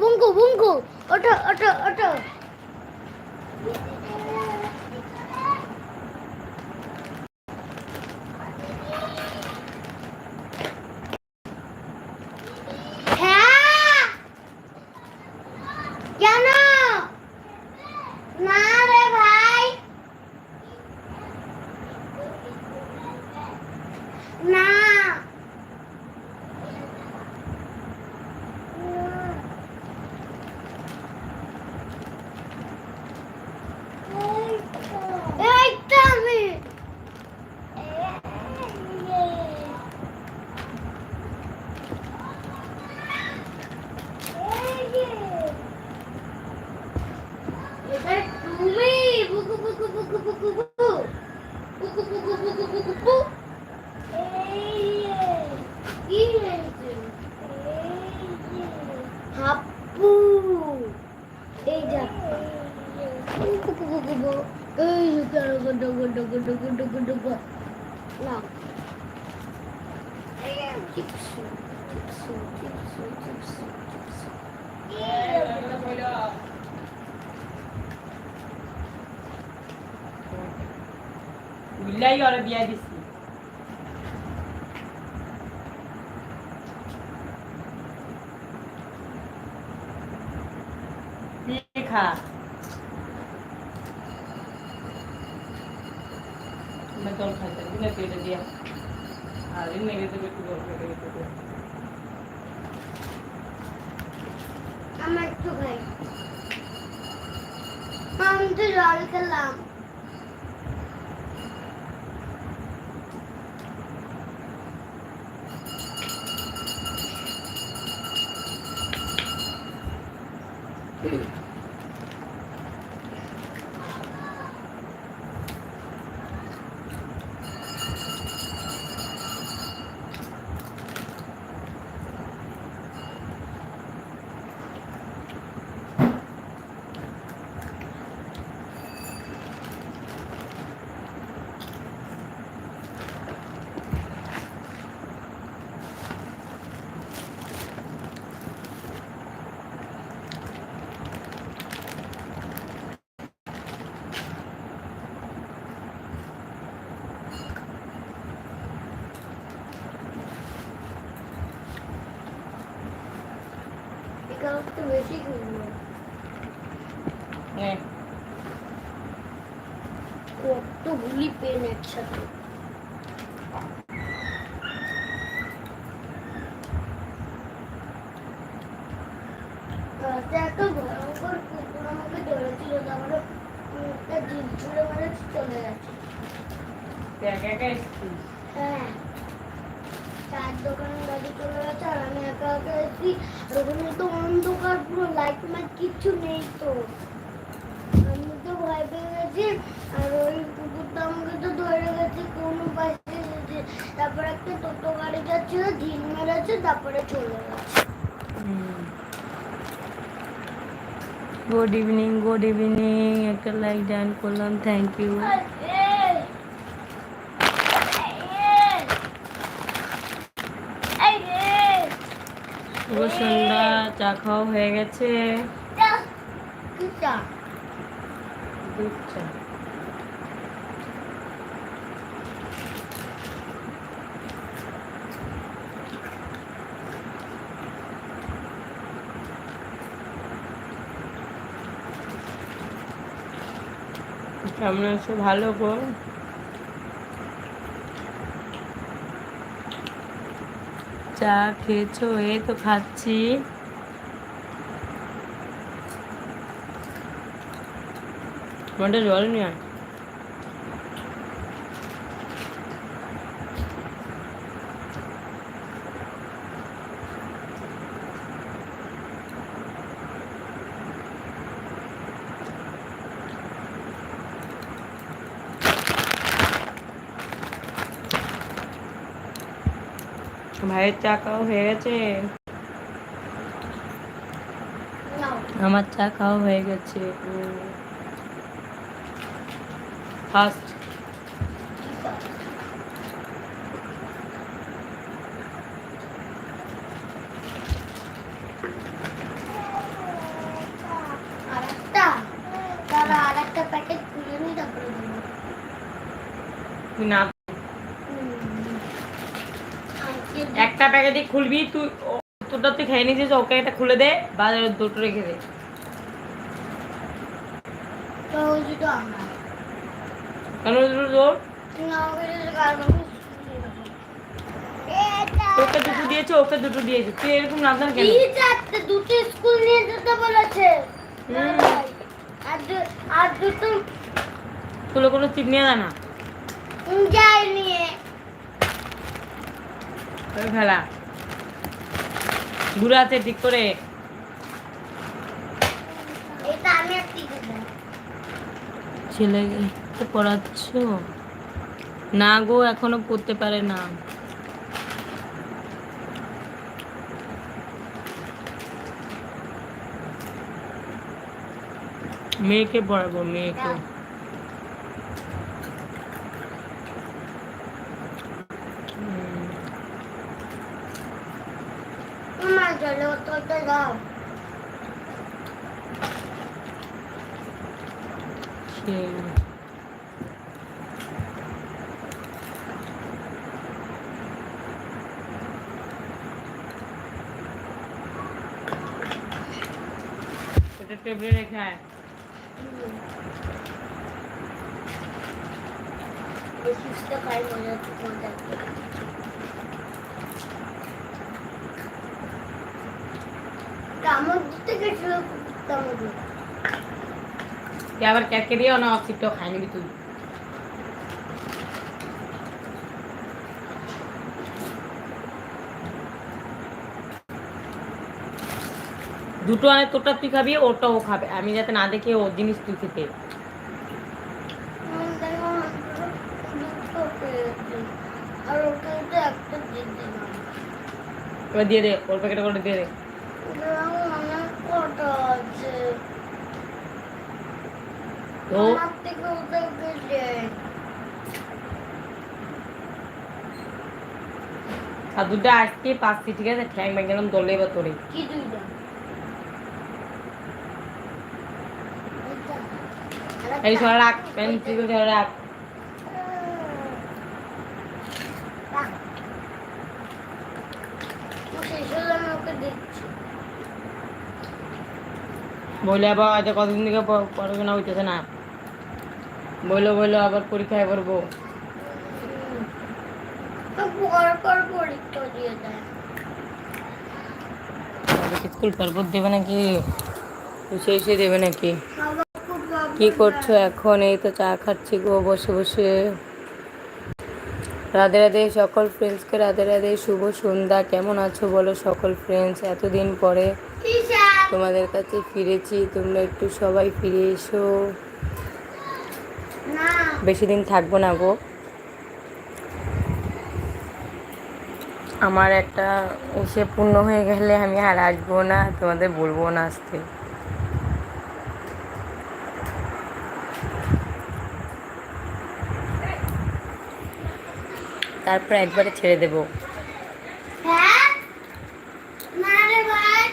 বুঙ্কু বুঙ্কু ওঠো ওঠো ওঠো। হ্যাঁ? কেন? না। ডুগু ডুগু ডুগু ডুগু। না। উল্লাই ওরা বিয়া দিছে। না জল খাইতেন দিনে পেটে দিয়া আর এমনি গেছে একটু জল খাইতে গেছে আমার তো ভাই আমি তো জল খেলাম কতগুলি পেন একসাথে? এত ভয়ঙ্কর কুকুর আমাকে ধরেছিল তারপরে একটা জিপ ছুঁড়ে মেরে চলে গেছে। হ্যাঁ। চার দোকানে গাড়ি চলে গেছে আর আমি একা একা এসেছি। আর ওখানে তো অন্ধকার পুরো লাইট মাইট কিচ্ছু নেই তো। আমি তো ভয় পেয়ে গেছি। আর ওই কুকুরটা আমাকে তো ধরে গেছে কোনো পাশে এসেছে তারপর একটা টোটো গাড়ি যাচ্ছিল ঢিল মেরেছে তারপরে চলে গেছে। গুড ইভিনিং গুড ইভিনিং একটা লাইক ডান করলাম থ্যাংক ইউ এই, এই, এই রে, শুভ সন্ধ্যা চা খাওয়া হয়ে গেছে। দুধ চা। কেমন ভালো গো? চা খেয়েছো? এই তো খাচ্ছি। কোনটা জল নিয়ে ভাইয়ের চা খাওয়া হয়ে গেছে? আমার চা খাওয়া হয়ে গেছে ফার্স্ট না একটা প্যাকেটই খুলবি তুই তোরটা তুই খেয়ে নিয়েছিস ওকে একটা খুলে দে বাজারে দুটো রেখে দে। কেন দুটো দিয়েছে ওকে দুটো দিয়েছে। তুই এরকম কেন? দুটো স্কুল নিয়ে যেতে বলেছে আর দুটো তুলো কোনো চিপ নিয়ে না? নিয়ে ফেলা আছে ঠিক করে। ছেলেকে পড়াচ্ছ? না গো এখনও পড়তে পারে না। মেয়েকে পড়াবো মেয়েকে। আমার জলে তোতে দাও সেই। এটা টেবিলে রেখে আয় এই সুস্থ খাই মজা মজা আবার ক্যাকে দিয়েও না অসিপটাও খাই নিবি তুই। দুটো আনে, তোরটা তুই খাবি ওটা ও খাবে। আমি যাতে না দেখে ওর জিনিস তুই খেতে। এবার দিয়ে দে, ওর প্যাকেটে করে দিয়ে দে এরকম অনেক কটা আছে তো আর দুটো আজকে পাচ্ছি ঠিক আছে? ঠ্যাং ব্যাং গেলাম দলে এবার তোরে। কি এই সরা রাখ পেন্সিল ধরে রাখ। বলে আবার কতদিন থেকে পড়াশোনা হইতেছে না। বলল বলল আবার পরীক্ষায় করব স্কুল পর্বত দেবে নাকি? সেই সে দেবে নাকি? কি করছ এখন? এই তো চা খাচ্ছি গো বসে বসে। রাধে রাধে সকল ফ্রেন্ডসকে রাধে রাধে শুভ সন্ধ্যা। কেমন আছো বলো সকল ফ্রেন্ডস এতদিন পরে তোমাদের কাছে ফিরেছি তোমরা একটু সবাই ফিরে এসো। বেশি দিন থাকব না গো। আমার একটা এসে পূর্ণ হয়ে গেলে আমি আর আসব না, তোমাদের বলব না আসতে তারপর একবারে ছেড়ে দেবো হ্যাঁ না রে ভাই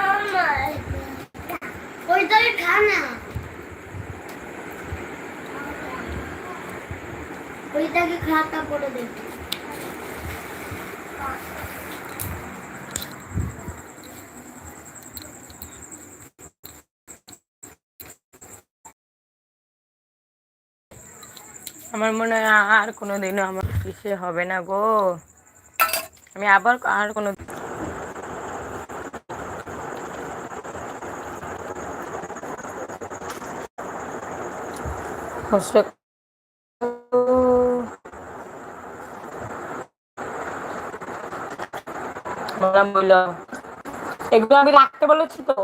আমার ওইটাকে খা না দেখি। আমার মনে হয় আর কোনো দিনও আমার কিসে হবে না গো। আমি আবার আর কোনো কষ্ট বললাম বললাম এগুলো আমি রাখতে বলেছি তো।